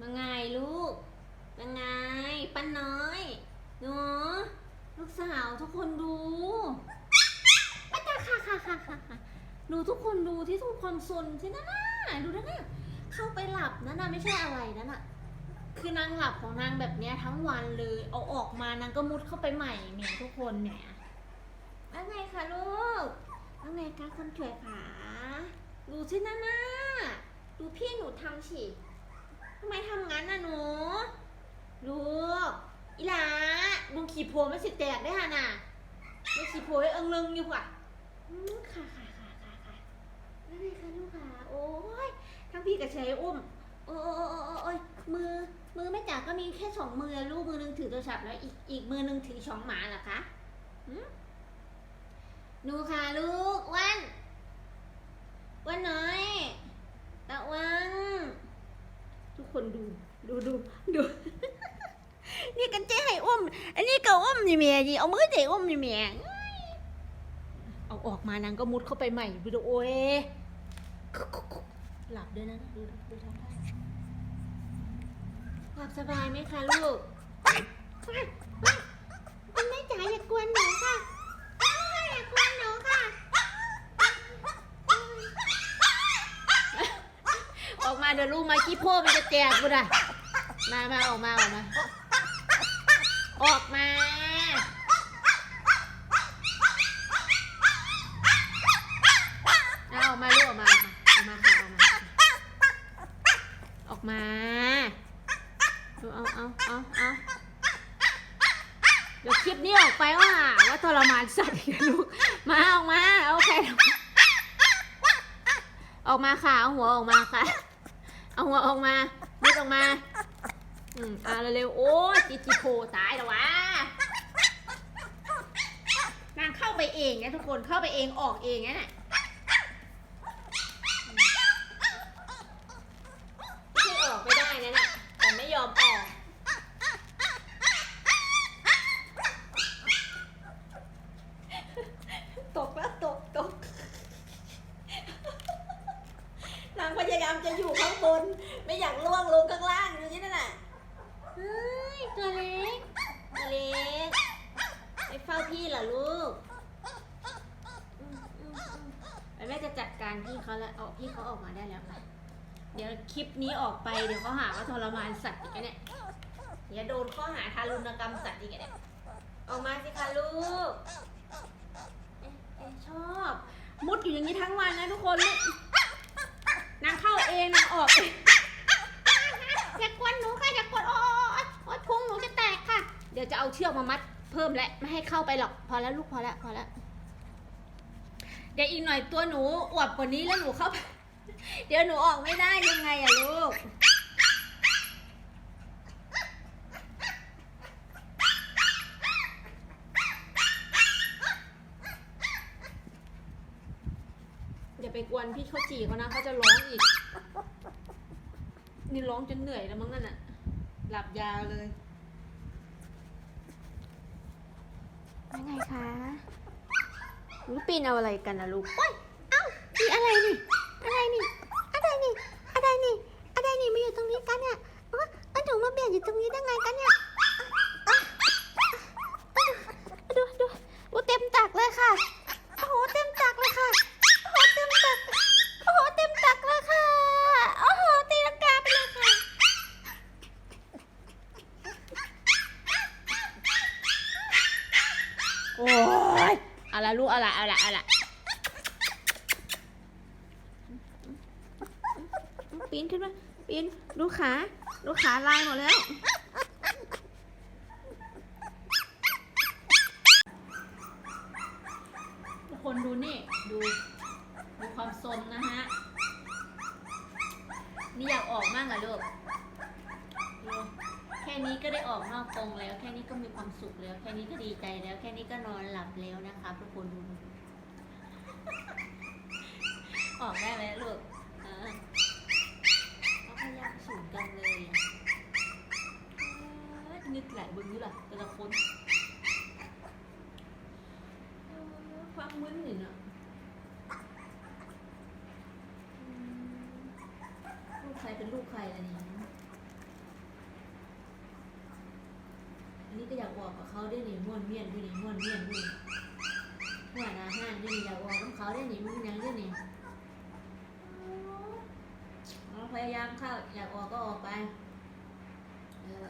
มาไงลูกมาไงป้าน้อยหนูลูกสาวทุกคนดูอาจารย์ค่ะค่ะค่ะค่ะค่ะดูทุกคนดูที่ทุกความสนที่นั่นน่ะดูนะน่ะเข้าไปหลับนั่นน่ะไม่ใช่อะไรนั่นน่ะคือนางหลับของนางแบบเนี้ยทั้งวันเลยเอาออกมานางก็มุดเข้าไปใหม่แหมทุกคนแหมว่าไงคะลูกว่าไงคะคนสวยขาดูที่นั่นน่ะดูพี่หนูทำสิทำไมทำงั้นน่ะหนู ลูกอีหลาลุงขี่โพไม่สิแตกได้ฮะน่ะไม่ขี่โพให้เอิงลึงอยู่ว่ะอืมค่ะค่ะค่ะค่ะค่ะว่าไงคะลูกขาโอ้ยทั้งพี่กับเชยอุ้ม โอ้โอ้โอ้โอ้โอ้ยมือ มือแม่จ๋าก็มีแค่สองมือลูกมือหนึงถือโทรศัพท์แล้วอีกอีกมือหนึงถือช้องหมาเหรอคะหืมหนูค่ะลูกอ้วันอ้วันน้อยตะวัน ทุกคนดูดูดูดูนี่กันเจ๊ให้อุ้ม อันนี้ก็อุ้มนี่เมียดิเอามือเจ๊อุ้มนี่เมียเอาออกมานางก็มุดเข้าไปใหม่วิดีโอเอหลับด้วยนะดูดูทำได้หลับสบายไหมคะลูกคุณแม่จ๋าอย่ากวนหนูค่ะอย่ากวนหนูค่ะ ออกมาเดี๋ยวลูกมา ขี้โพ่มันจะแตกกูด่ะมามาออกมาออกมา ออกมา เอาออกมาลูกออกมาออกมาออกมาค่ะออกมา ออกมาเอาเอาเอาเอาเดี๋ยวคลิปนี้ออกไปว่าว่าทรมานสัตว์อีกนลูก มาออกมา โอเค ออกมาค่ะ เอาหัวออกมาค่ะ เอาหัวออกมามุดออกมา อืมอ่าเร็วๆ โอ้ยจิจิโพตายแล้ววะ นางเข้าไปเองนะทุกคน เข้าไปเองออกเองนะน่ะไม่ใช่ออกไม่ได้นะน่ะแต่ไม่ยอมออก ตกแล้วตกตก นางพยายามจะอยู่ข้างบน ไม่อยาก ล่วงลงข้างล่างดูนี่นั่นน่ะเฮ้ยตัวเล็กตัวเล็กไปเฝ้าพี่เหรอลูกอืมอืมอืมแม่จะจัดการพี่เขาแล้วเอาพี่เขาออกมาได้แล้วค่ะ เดี๋ยวคลิปนี้ออกไปเดี๋ยวเขาหาว่าทรมานสัตว์อีกแล้วเนี่ยเดี๋ยวโดนข้อหาทารุณกรรมสัตว์อีกแล้วเนี่ยออกมาสิคะลูกเอ๊ะเอ๊ะชอบ มุดอยู่อย่างนี้ทั้งวันนะทุกคนลูกนางเข้าเองนางออกเอง เอาเชือกมามัดเพิ่มและไม่ให้เข้าไปหรอกพอแล้วลูกพอแล้วพอแล้วเดี๋ยวอีกหน่อยตัวหนูอวบกว่านี้แล้วหนูเข้าไปเดี๋ยวหนูออกไม่ได้ยังไงอะลูกอย่าไปกวนพี่เขาจีเขานะเขาจะร้องอีก นี่ร้องจนเหนื่อยแล้วมั้งนั่นอะหลับยาวเลย ยังไงคะหนูปีนเอาอะไรกันนะลูกโอ้ยเอ้านี่อะไรนี่ อะไรนี่ อะไรนี่ อะไรนี่ อะไรนี่มาอยู่ตรงนี้กันเนี่ยเออเออหนูมาเบียดอยู่ตรงนี้ได้ไงกันเนี่ยอะอะดูดูโอ้เต็มตักเลยค่ะ โอ้โหเต็มตักเลยค่ะ โอ้โหเต็มตัก โอ้โหเต็มตักเลยค่ะ โอ้โหตีลังกาไปเลยค่ะ โอ้ยเอา ละลูกเอาละเอาละเอาละปีนขึ้นมาปีนดูขาดูขาลายหมดแล้วคนดูนี่ ดูดูความซนนะฮะ นี่อยากออกมากเหรอลูกดู ค่นี้ก็ได้ออกนอกกรงแล้ว แค่นี้ก็มีความสุขแล้ว แค่นี้ก็ดีใจแล้ว แค่นี้ก็นอนหลับแล้วนะคะทุกคนดูออกได้ไหมลูกเออเขาพยายามสูงกันเลยนึกหลายบึงนี่แหละแต่ละคนเออความมึนนี่เนาะลูกใครเป็นลูกใครล่ะเนี่ย ออกกับเขาได้หนิม่วนเมียนได้หนิม่วนเมียนด้หนิหัวหน้าห้านได้หนิอยากออกกับเขาได้หนิมันยังได้หนิเราพยายามเข้าอยากออกก็ออกไปเออ